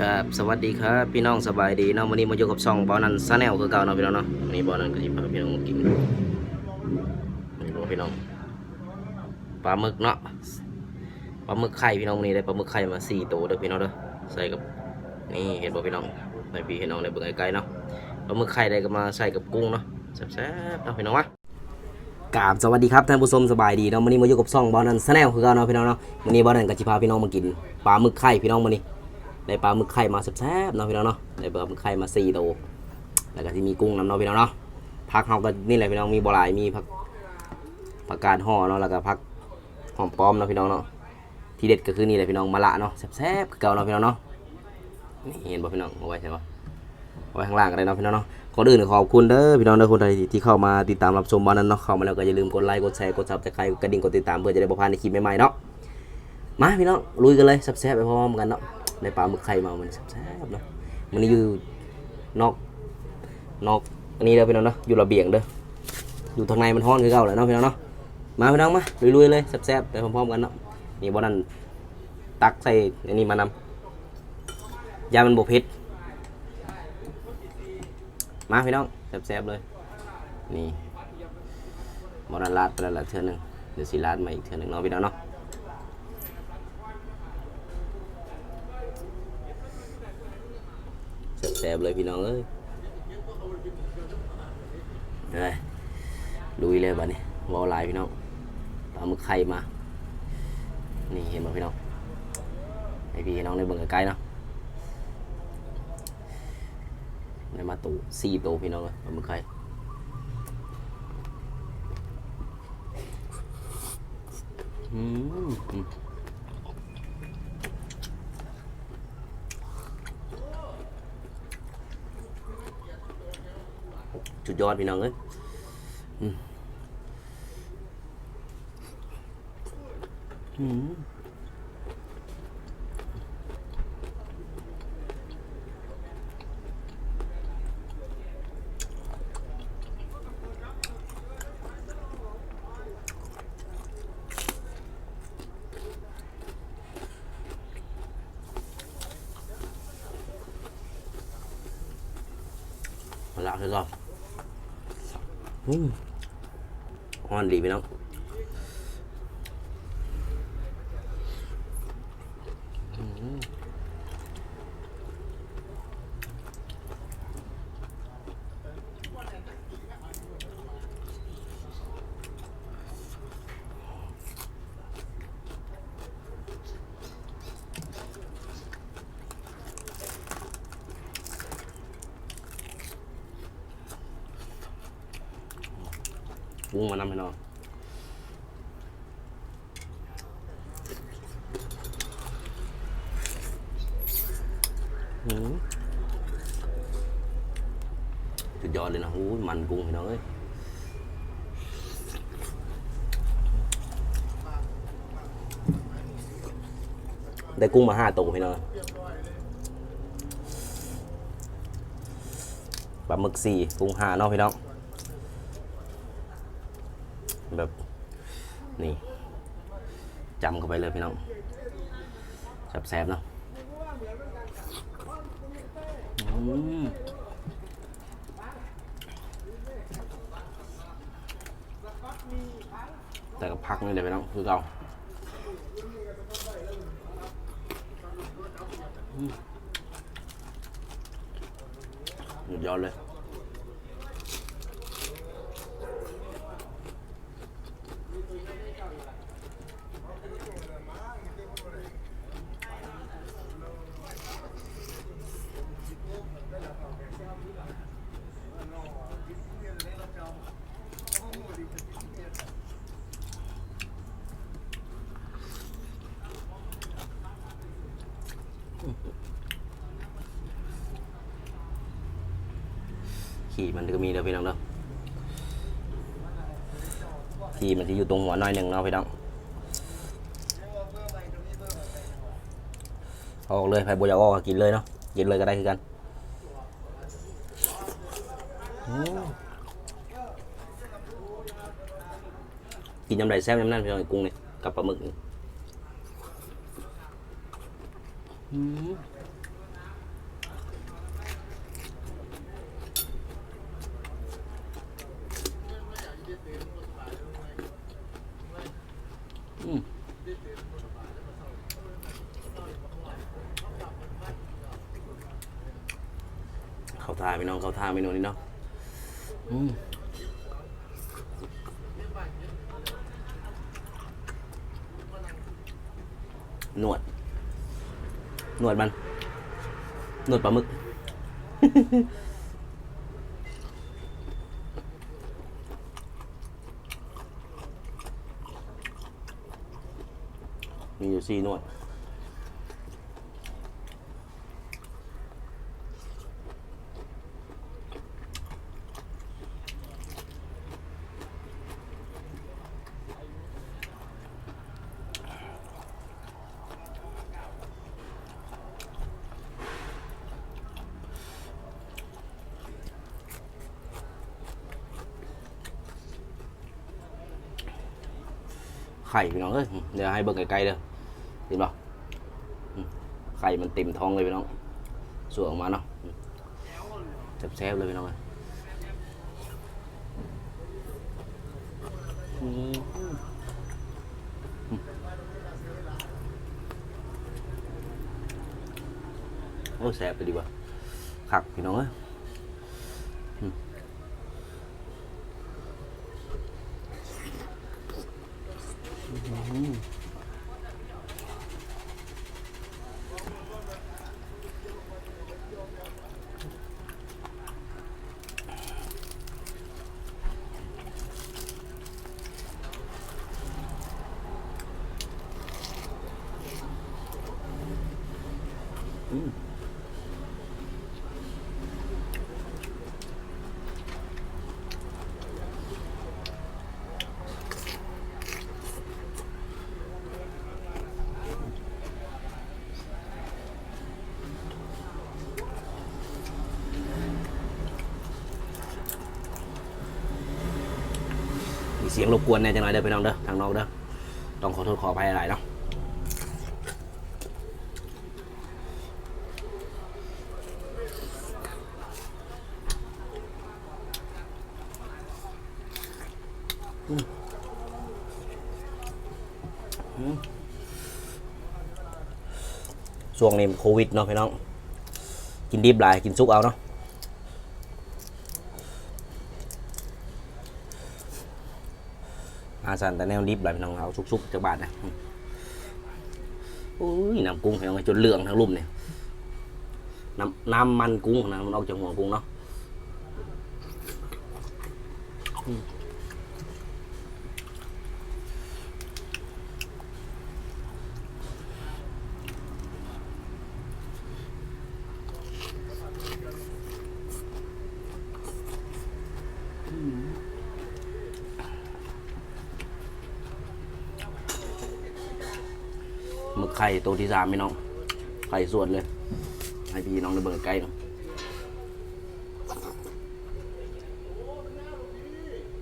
กับสวัสดีครับพี่น้องสบายดีเนาะวันนี้มาอยู่กับช่องบอนันซาแนลคือเก่าเนาะพี่น้องเนาะวันนี้บอนันก็จะพาพี่น้องกินนี่บ่พี่น้องปลาหมึกเนาะปลาหมึกไข่พี่น้องวันนี้ได้ปลาหมึกไข่มาสี่ตัวเด้อพี่น้องเด้อใส่กับนี่เห็นบ่พี่น้องในพี่เห็นน้องในเบิ่งไกลๆเนาะปลาหมึกไข่ได้ก็มาใส่กับกุ้งเนาะแซ่บๆเนาะพี่น้องวะกราบสวัสดีครับท่านผู้ชมสบายดีเนาะวันนี้มาอยู่กับช่องบอลนันสแนลคือเก่าเนาะพี่น้องเนาะวันนี้บอลนันก็จะพาพี่น้องมากินปลาหมึกไข่พี่น้องวันนี้ ได้ปลาหมึกไข่มาแซ่บๆเนาะพี่น้องเนาะได้ปลาหมึกไข่มาสี่ตัวแล้วก็ที่มีกุ้งน้ำเนาะพี่น้องเนาะผักเฮาก็นี่แหละพี่น้องมีบัวลายมีผักผักกาดห่อเนาะแล้วก็ผักหอมป้อมเนาะพี่น้องเนาะที่เด็ดก็คือนี่แหละพี่น้องมะละเนาะแซ่บๆคือเก่าเนาะพี่น้องเนาะนี่เห็นบ่พี่น้องเอาไว้ใช่ปะเอาไว้ข้างล่างก็ได้เนาะพี่น้องเนาะก่อนอื่นขอบคุณเด้อพี่น้องเด้อคนใดที่เข้ามาติดตามรับชมบอลนั้นเนาะเข้ามาแล้วก็อย่าลืมกดไลค์กดแชร์กดซับสไครต์กดกระดิ่งกดติดตามเพื่อจะได้บ่พลาดในคลิปใหม่ๆเนาะมาพี่น้องลุยกันเลยแซ่บๆไปพร้อมกันเนาะ ในปลาหมึกไข่มามันแซ่บๆเนาะมันอยู่นอกนอกอันนี้เด้อพี่น้องเนาะอยู่ระเบียงเด้ออยู่ทางในมันฮ้อนคือเก่าแหละเนาะพี่น้องเนาะมาพี่น้องมาลุยๆเลยแซ่บๆไปพร้อมๆกันเนาะนี่บอลนั้นตักใส่อันนี้มานำยามันบวเผ็ดมาพี่น้องแซ่บๆเลยนี่บอลลาดไปแล้วละเทือหนึ่งเดี๋ยวสิลาดมาอีกเทือหนึ่งเนาะพี่น้องเนาะ แซ่บเลยพี่น้องเอ้ยเลยลุยเลยบ้านี้วอลลพี่น้องปลาหมึกไข่มา นี่เห็นไหมพี่น้องให้พี่น้องได้เบิ่งใกล้ๆเนาะในมาตูสี่ตัวพี่น้องเลยปลาหมึกไข่อืม อืมจุดยอดพี่น้องเอ้ยอืมอืมมาละคือก็อืม ฮอนดีพี่น้องอืม วุ้งมานำพี่น้องอืมสุดยอดเลยนะหูยมันกุ้งพี่น้องเอ้ยได้กุ้งมาห้าตัวพี่น้องปลาหมึกสี่กุ้งห้าเนาะพี่น้อง แบบนี่จำเข้าไปเลยพี่น้องแซ่บๆเนาะอืมแต่ก็พักนี่เลยพี่น้องคือเก่าอืมสุดยอดเลย ขี่มันก็มีเด้อพี่น้องเด้อขี่มันจะอยู่ตรงหัวหน้อยหนึ่งเนาะพี่น้องออกเลยไผ่บัวอยากออกกินเลยเนาะกินเลยก็ได้คือกันกินยำไรแซ่บยำนั่นพี่น้องกุ้งเนี่ยกับปลาหมึกอืมอืมเข้าท่าพี่น้องเข้าท่าพี่น้องนี่เนาะอืมหนวด หนวดมัน หนวดปลาหมึก มีอยู่สี่หนวด ไข่พี่น้องเอ้ยเดี๋ยวให้เบิ่งไกลๆเด้อเห็นปะไข่มันเต็มท้องเลยพี่น้องสวยออกมาเนาะแซ่บๆเลยพี่น้องเอ้ยโอ้แซ่บไปดีกว่าขักพี่น้องเอ้ย เสียงรบกวนแน่จังหน่อยเด้อพี่น้องเด้อทางน้อกเด้อต้องขอโทษขออภัยหลายเนาะช่วงนี้โควิดเนาะพี่น้อง กินดิบหลาย กินซุกเอาเนาะ อาสันแต่แนวดิบหลายพี่น้องเอาสุกๆจากบาทนะอุ้ยน้ำกุ้งพี่น้องจนเหลืองทั้งลุ่มเนี่ยน้ำน้ำมันกุ้งนะมันออกจากหัวกุ้งเนาะ ไข่ตัวที่สามพี่น้อง ไข่ส่วนเลย ให้พี่น้องได้เบิ่งใกล้เนาะ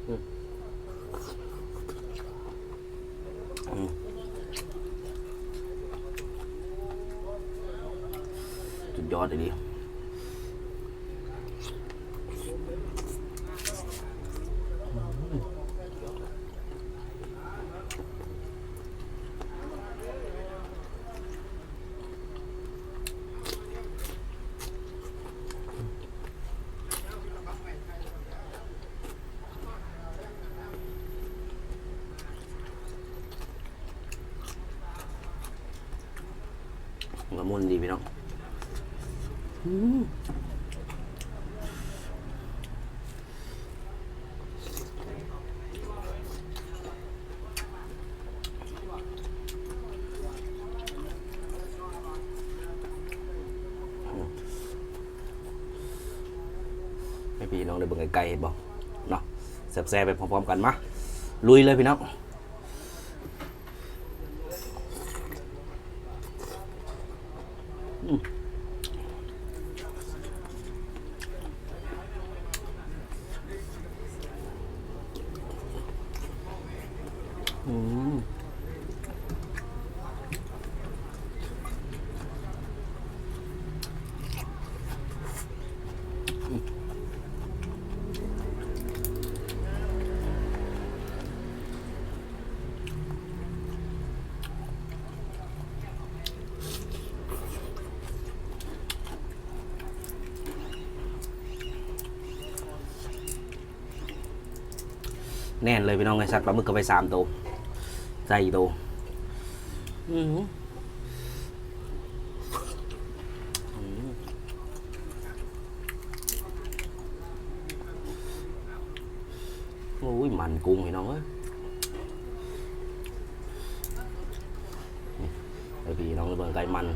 อืมอืมสุดยอดเลยดี นดีพี่น้องให้พี่น้องได้เบิ่งไกลๆเห็นบ่เนาะแซ่บๆไปพร้อมๆกันมาลุยเลยพี่น้อง อื แน่นเลยพี่น้องไงสัตว์ปลาหมึกก็ไปสามตัวใจตัวอือหืออืมโอ้ยมันกุ้งพี่น้องเอ้ยนี่ไอพี่น้องเบิ่งไก่มัน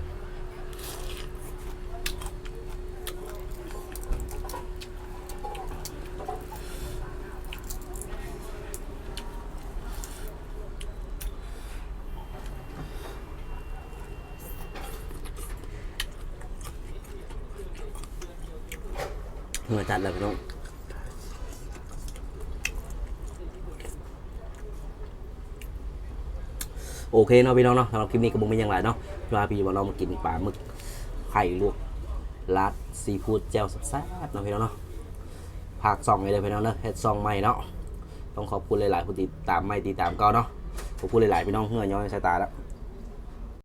เมื่อจัดแล้วพี่น้องโอเคเนาะพี่น้องเนาะสำหรับคลิปนี้ก็บุ้งไม่ยังไรเนาะพาพี่ว่าเรามากินปลาหมึกไข่ลวกราดซีฟู้ดแจ่วแซ่บๆเนาะพี่น้องเนาะภาคสองเลยพี่น้องเนาะเฮ็ดซองใหม่เนาะต้องขอบคุณหลายๆผู้ติดตามใหม่ติดตามก่าเนาะขอบคุณหลายๆพี่น้องเงื่อย้อยสายตาแล้ว